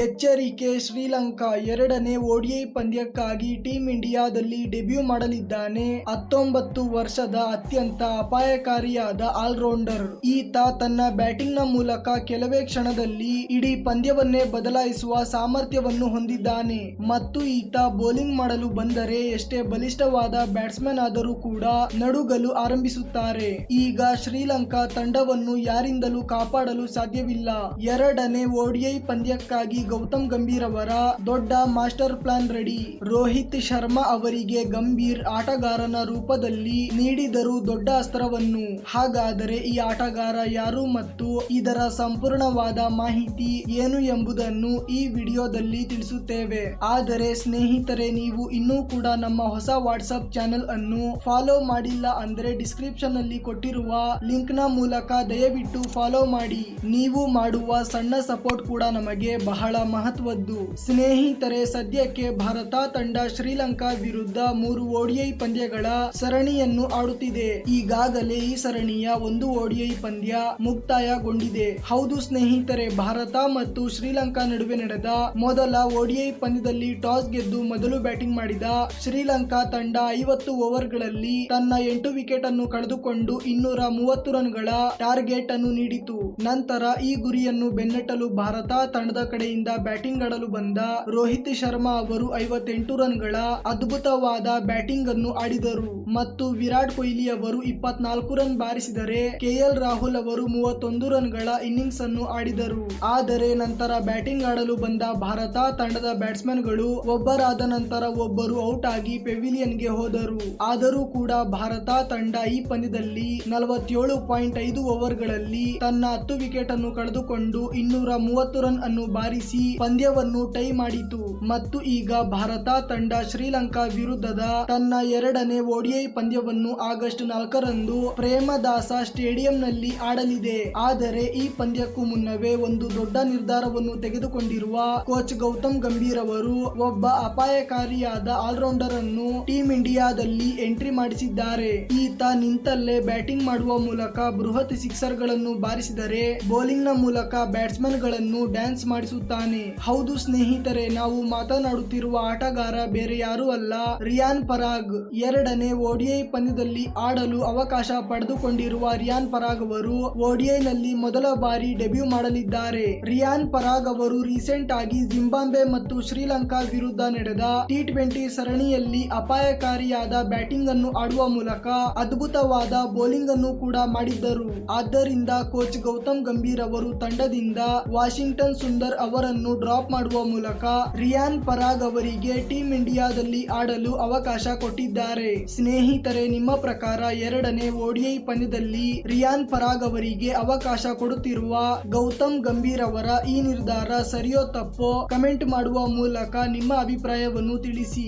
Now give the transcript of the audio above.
ಎಚ್ಚರಿಕೆ ಶ್ರೀಲಂಕಾ ಎರಡನೇ ಒಡಿಐ ಪಂದ್ಯಕ್ಕಾಗಿ ಟೀಂ ಇಂಡಿಯಾದಲ್ಲಿ ಡೆಬ್ಯೂ ಮಾಡಲಿದ್ದಾನೆ. ಹತ್ತೊಂಬತ್ತು ವರ್ಷದ ಅತ್ಯಂತ ಅಪಾಯಕಾರಿಯಾದ ಆಲ್ರೌಂಡರ್. ಈತ ತನ್ನ ಬ್ಯಾಟಿಂಗ್ನ ಮೂಲಕ ಕೆಲವೇ ಕ್ಷಣದಲ್ಲಿ ಇಡೀ ಪಂದ್ಯವನ್ನೇ ಬದಲಾಯಿಸುವ ಸಾಮರ್ಥ್ಯವನ್ನು ಹೊಂದಿದ್ದಾನೆ. ಮತ್ತು ಈತ ಬೌಲಿಂಗ್ ಮಾಡಲು ಬಂದರೆ ಎಷ್ಟೇ ಬಲಿಷ್ಠವಾದ ಬ್ಯಾಟ್ಸ್ಮನ್ ಆದರೂ ಕೂಡ ನಡುಗಲು ಆರಂಭಿಸುತ್ತಾರೆ. ಈಗ ಶ್ರೀಲಂಕಾ ತಂಡವನ್ನು ಯಾರಿಂದಲೂ ಕಾಪಾಡಲು ಸಾಧ್ಯವಿಲ್ಲ. ಎರಡನೇ ಒಡಿಐ ಪಂದ್ಯಕ್ಕಾಗಿ ಗೌತಮ್ ಗಂಭೀರ್ ಅವರ ದೊಡ್ಡ master plan ready. Rohit Sharma ಅವರಿಗೆ ಗಂಭೀರ್ ಆಟಗಾರನ ರೂಪದಲ್ಲಿ ನೀಡಿದರು ದೊಡ್ಡ ಅಸ್ತ್ರವನ್ನು. ಹಾಗಾದರೆ ಈ ಆಟಗಾರ ಯಾರು ಮತ್ತು ಇದರ ಸಂಪೂರ್ಣವಾದ ಮಾಹಿತಿ ಏನು ಎಂಬುದನ್ನು ಈ ವಿಡಿಯೋದಲ್ಲಿ ತಿಳಿಸುತ್ತೇವೆ. ಆದರೆ ಸ್ನೇಹಿತರೆ, ನೀವು ಇನ್ನೂ ಕೂಡ ನಮ್ಮ ಹೊಸ ವಾಟ್ಸಪ್ ಚಾನೆಲ್ ಅನ್ನು ಫಾಲೋ ಮಾಡಿಲ್ಲ ಅಂದ್ರೆ ಡಿಸ್ಕ್ರಿಪ್ಷನ್ ಅಲ್ಲಿ ಕೊಟ್ಟಿರುವ ಲಿಂಕ್ನ ಮೂಲಕ ದಯವಿಟ್ಟು ಫಾಲೋ ಮಾಡಿ. ನೀವು ಮಾಡುವ ಸಣ್ಣ ಸಪೋರ್ಟ್ ಕೂಡ ನಮಗೆ ಬಹಳ ಮಹತ್ವದ್ದು. ಸ್ನೇಹಿತರೆ, ಸದ್ಯಕ್ಕೆ ಭಾರತ ತಂಡ ಶ್ರೀಲಂಕಾ ವಿರುದ್ಧ ಮೂರು ಓಡಿಐ ಪಂದ್ಯಗಳ ಸರಣಿಯನ್ನು ಆಡುತ್ತಿದೆ. ಈಗಾಗಲೇ ಈ ಸರಣಿಯ ಒಂದು ಓಡಿಐ ಪಂದ್ಯ ಮುಕ್ತಾಯಗೊಂಡಿದೆ. ಹೌದು ಸ್ನೇಹಿತರೆ, ಭಾರತ ಮತ್ತು ಶ್ರೀಲಂಕಾ ನಡುವೆ ನಡೆದ ಮೊದಲ ಓಡಿಐ ಪಂದ್ಯದಲ್ಲಿ ಟಾಸ್ ಗೆದ್ದು ಮೊದಲು ಬ್ಯಾಟಿಂಗ್ ಮಾಡಿದ ಶ್ರೀಲಂಕಾ ತಂಡ ಐವತ್ತು ಓವರ್ಗಳಲ್ಲಿ ತನ್ನ ಎಂಟು ವಿಕೆಟ್ ಅನ್ನು ಕಳೆದುಕೊಂಡು ಇನ್ನೂರ ಮೂವತ್ತು ರನ್ಗಳ ಟಾರ್ಗೆಟ್ ಅನ್ನು ನೀಡಿತು. ನಂತರ ಈ ಗುರಿಯನ್ನು ಬೆನ್ನಟ್ಟಲು ಭಾರತ ತಂಡದ ಕಡೆಯಿಂದ ಬ್ಯಾಟಿಂಗ್ ಆಡಲು ಬಂದ ರೋಹಿತ್ ಶರ್ಮಾ ಅವರು ಐವತ್ತೆಂಟು ರನ್ಗಳ ಅದ್ಭುತವಾದ ಬ್ಯಾಟಿಂಗ್ ಅನ್ನು ಆಡಿದರು. ಮತ್ತು ವಿರಾಟ್ ಕೊಹ್ಲಿ ಅವರು ಇಪ್ಪತ್ನಾಲ್ಕು ರನ್ ಬಾರಿಸಿದರೆ ಕೆಎಲ್ ರಾಹುಲ್ ಅವರು ಮೂವತ್ತೊಂದು ರನ್ಗಳ ಇನ್ನಿಂಗ್ಸ್ ಅನ್ನು ಆಡಿದರು. ಆದರೆ ನಂತರ ಬ್ಯಾಟಿಂಗ್ ಆಡಲು ಬಂದ ಭಾರತ ತಂಡದ ಬ್ಯಾಟ್ಸ್ಮನ್ಗಳು ಒಬ್ಬರಾದ ನಂತರ ಒಬ್ಬರು ಔಟ್ ಆಗಿ ಪೆವಿಲಿಯನ್ಗೆ ಹೋದರು. ಆದರೂ ಕೂಡ ಭಾರತ ತಂಡ ಈ ಪಂದ್ಯದಲ್ಲಿ ನಲವತ್ತೇಳು ಪಾಯಿಂಟ್ ಐದು ಓವರ್ಗಳಲ್ಲಿ ತನ್ನ ಹತ್ತು ವಿಕೆಟ್ ಅನ್ನು ಕಳೆದುಕೊಂಡು ಇನ್ನೂರ ಮೂವತ್ತು ರನ್ ಅನ್ನು ಬಾರಿಸಿ ಪಂದ್ಯವನ್ನು ಟೈ ಮಾಡಿತು. ಮತ್ತು ಈಗ ಭಾರತ ತಂಡ ಶ್ರೀಲಂಕಾ ವಿರುದ್ಧದ ತನ್ನ ಎರಡನೇ ಒಡಿಐ ಪಂದ್ಯವನ್ನು ಆಗಸ್ಟ್ ನಾಲ್ಕರಂದು ಪ್ರೇಮದಾಸ ಸ್ಟೇಡಿಯಂನಲ್ಲಿ ಆಡಲಿದೆ. ಆದರೆ ಈ ಪಂದ್ಯಕ್ಕೂ ಮುನ್ನವೇ ಒಂದು ದೊಡ್ಡ ನಿರ್ಧಾರವನ್ನು ತೆಗೆದುಕೊಂಡಿರುವ ಕೋಚ್ ಗೌತಮ್ ಗಂಭೀರ್ ಅವರು ಒಬ್ಬ ಅಪಾಯಕಾರಿಯಾದ ಆಲ್ರೌಂಡರ್ ಅನ್ನು ಟೀಂ ಇಂಡಿಯಾದಲ್ಲಿ ಎಂಟ್ರಿ ಮಾಡಿಸಿದ್ದಾರೆ. ಈತ ನಿಂತಲ್ಲೇ ಬ್ಯಾಟಿಂಗ್ ಮಾಡುವ ಮೂಲಕ ಬೃಹತ್ ಸಿಕ್ಸರ್ಗಳನ್ನು ಬಾರಿಸಿದರೆ ಬೌಲಿಂಗ್ನ ಮೂಲಕ ಬ್ಯಾಟ್ಸ್ಮನ್ಗಳನ್ನು ಡ್ಯಾನ್ಸ್ ಮಾಡಿಸುತ್ತಾನೆ ಹೌದು ಸ್ನೇಹಿತರೆ, ನಾವು ಮಾತನಾಡುತ್ತಿರುವ ಆಟಗಾರ ಬೇರೆ ಯಾರೂ ಅಲ್ಲ. ರಿಯಾನ್ ಪರಾಗ್ ಎರಡನೇ ಓಡಿಐ ಪಂದ್ಯದಲ್ಲಿ ಆಡಲು ಅವಕಾಶ ಪಡೆದುಕೊಂಡಿರುವ ರಿಯಾನ್ ಪರಾಗ್ ಅವರು ಓಡಿಐನಲ್ಲಿ ಮೊದಲ ಬಾರಿ ಡೆಬ್ಯೂ ಮಾಡಲಿದ್ದಾರೆ. ರಿಯಾನ್ ಪರಾಗ್ ಅವರು ರೀಸೆಂಟ್ ಆಗಿ ಜಿಂಬಾಬ್ವೆ ಮತ್ತು ಶ್ರೀಲಂಕಾ ವಿರುದ್ಧ ನಡೆದ ಟಿ ಟ್ವೆಂಟಿ ಸರಣಿಯಲ್ಲಿ ಅಪಾಯಕಾರಿಯಾದ ಬ್ಯಾಟಿಂಗ್ ಅನ್ನು ಆಡುವ ಮೂಲಕ ಅದ್ಭುತವಾದ ಬೌಲಿಂಗ್ ಅನ್ನು ಕೂಡ ಮಾಡಿದ್ದರು. ಆದ್ದರಿಂದ ಕೋಚ್ ಗೌತಮ್ ಗಂಭೀರ್ ಅವರು ತಂಡದಿಂದ ವಾಷಿಂಗ್ಟನ್ ಸುಂದರ್ ಅವರನ್ನು ಡ್ರಾಪ್ ಮಾಡುವ ಮೂಲಕ ರಿಯಾನ್ ಪರಾಗ್ ಅವರಿಗೆ ಟೀಂ ಇಂಡಿಯಾದಲ್ಲಿ ಆಡಲು ಅವಕಾಶ ಕೊಟ್ಟಿದ್ದಾರೆ. ಸ್ನೇಹಿತರೆ, ನಿಮ್ಮ ಪ್ರಕಾರ ಎರಡನೇ ಓಡಿಐ ಪಂದ್ಯದಲ್ಲಿ ರಿಯಾನ್ ಪರಾಗ್ ಅವರಿಗೆ ಅವಕಾಶ ಕೊಡುತ್ತಿರುವ ಗೌತಮ್ ಗಂಭೀರ್ ಅವರ ಈ ನಿರ್ಧಾರ ಸರಿಯೋ ತಪ್ಪೋ ಕಮೆಂಟ್ ಮಾಡುವ ಮೂಲಕ ನಿಮ್ಮ ಅಭಿಪ್ರಾಯವನ್ನು ತಿಳಿಸಿ.